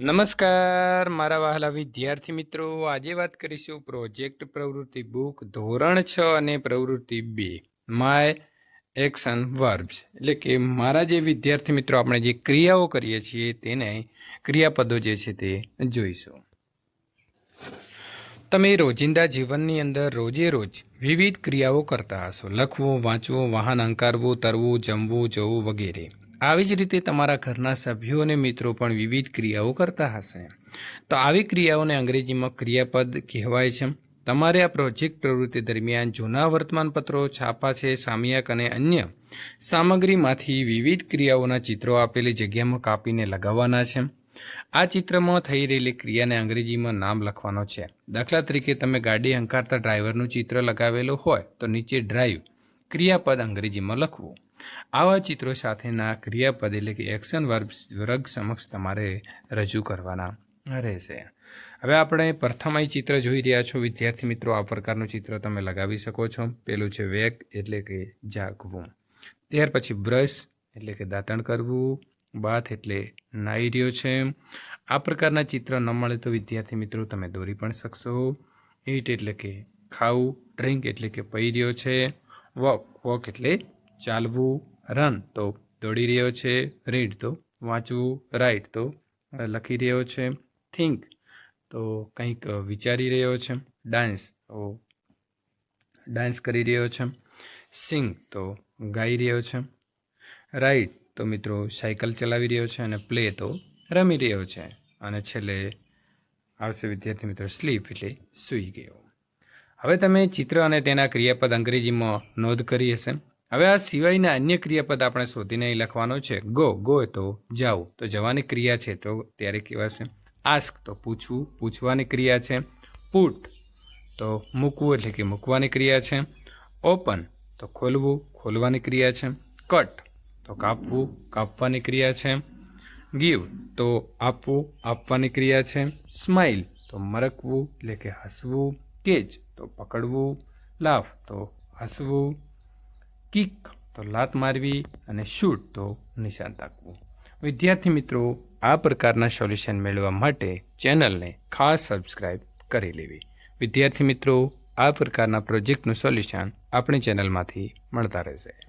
નમસ્કાર, મારા વહાલા વિદ્યાર્થી મિત્રો. આજે વાત કરીશું પ્રોજેક્ટ પ્રવૃત્તિ બુક ધોરણ છ અને પ્રવૃત્તિ બે, માય એક્શન વર્બ્સ એટલે કે મારા જે વિદ્યાર્થી મિત્રો, આપણે જે ક્રિયાઓ કરીએ છીએ તેને ક્રિયાપદો જે છે તે જોઈશું. તમે રોજિંદા જીવનની અંદર રોજે રોજ વિવિધ ક્રિયાઓ કરતા હશો. લખવું, વાંચવું, વાહન અંકારવું તરવું, જમવું, જવું વગેરે. આવી જ રીતે તમારા ઘરના સભ્યો અને મિત્રો પણ વિવિધ ક્રિયાઓ કરતા હશે. તો આવી ક્રિયાઓને અંગ્રેજીમાં ક્રિયાપદ કહેવાય છે. તમારે આ પ્રોજેક્ટ પ્રવૃત્તિ દરમિયાન જૂના વર્તમાનપત્રો, છાપા છે, સામયિક અને અન્ય સામગ્રીમાંથી વિવિધ ક્રિયાઓના ચિત્રો આપેલી જગ્યામાં કાપીને લગાવવાના છે. આ ચિત્રમાં થઈ રહેલી ક્રિયાને અંગ્રેજીમાં નામ લખવાનો છે. દાખલા તરીકે, તમે ગાડી હંકારતા ડ્રાઈવરનું ચિત્ર લગાવેલું હોય તો નીચે ડ્રાઈવ ક્રિયાપદ અંગ્રેજીમાં લખવું. આવા ચિત્રો સાથેના ક્રિયાપદ એટલે કે એક્શન વર્ગ વર્ગ સમક્ષ તમારે રજૂ કરવાના રહેશે. હવે આપણે પ્રથમ ચિત્ર જોઈ રહ્યા છો. વિદ્યાર્થી મિત્રો, આ પ્રકારનું ચિત્ર તમે લગાવી શકો છો. પેલું છે વેગ એટલે કે જાગવું. ત્યાર પછી બ્રશ એટલે કે દાંતણ કરવું. બાથ એટલે નાઈ રહ્યો છે. આ પ્રકારના ચિત્ર ન મળે તો વિદ્યાર્થી મિત્રો, તમે દોરી પણ શકશો. ઈટ એટલે કે ખાવું. ડ્રિંક એટલે કે પી રહ્યો છે. વોક વોક એટલે ચાલવું, રન. તો દોડી રહ્યો છે, રીડ. તો વાંચવું રાઇટ તો લખી રહ્યો છે, થિંક. તો કંઈક વિચારી રહ્યો છે, ડાન્સ. તો ડાન્સ કરી રહ્યો છે, સિંગ. તો ગાઈ રહ્યો છે રાઇડ તો મિત્રો, સાયકલ ચલાવી રહ્યો છે અને પ્લે. તો રમી રહ્યો છે. અને છેલ્લે આવશે વિદ્યાર્થી મિત્રો, સ્લીપ એટલે સૂઈ ગયો. હવે તમે ચિત્ર અને તેના ક્રિયાપદ અંગ્રેજીમાં નોંધ કરી હશે. હવે આ સિવાયના અન્ય ક્રિયાપદ આપણે શોધીને લખવાનો છે. ગો ગો તો જાઓ. તો જવાની ક્રિયા છે તો ત્યારે કહેવાશે. આસ્ક તો પૂછવું, પૂછવાની ક્રિયા છે. પુટ તો મૂકવું એટલે કે મૂકવાની ક્રિયા છે. ઓપન તો ખોલવું, ખોલવાની ક્રિયા છે. કટ તો કાપવું, કાપવાની ક્રિયા છે. ગીવ તો આપવું, આપવાની ક્રિયા છે. સ્માઇલ તો મરકવું એટલે કે હસવું. કેચ તો પકડવું લાફ તો હસવું, કિક તો લાત મારવી અને શૂટ તો નિશાન તાકવું. વિદ્યાર્થી મિત્રો, આ પ્રકારના સોલ્યુશન મેળવવા માટે ચેનલને ખાસ સબસ્ક્રાઇબ કરી લેવી. વિદ્યાર્થી મિત્રો, આ પ્રકારના પ્રોજેક્ટનું સોલ્યુશન આપણી ચેનલમાંથી મળતા રહેશે.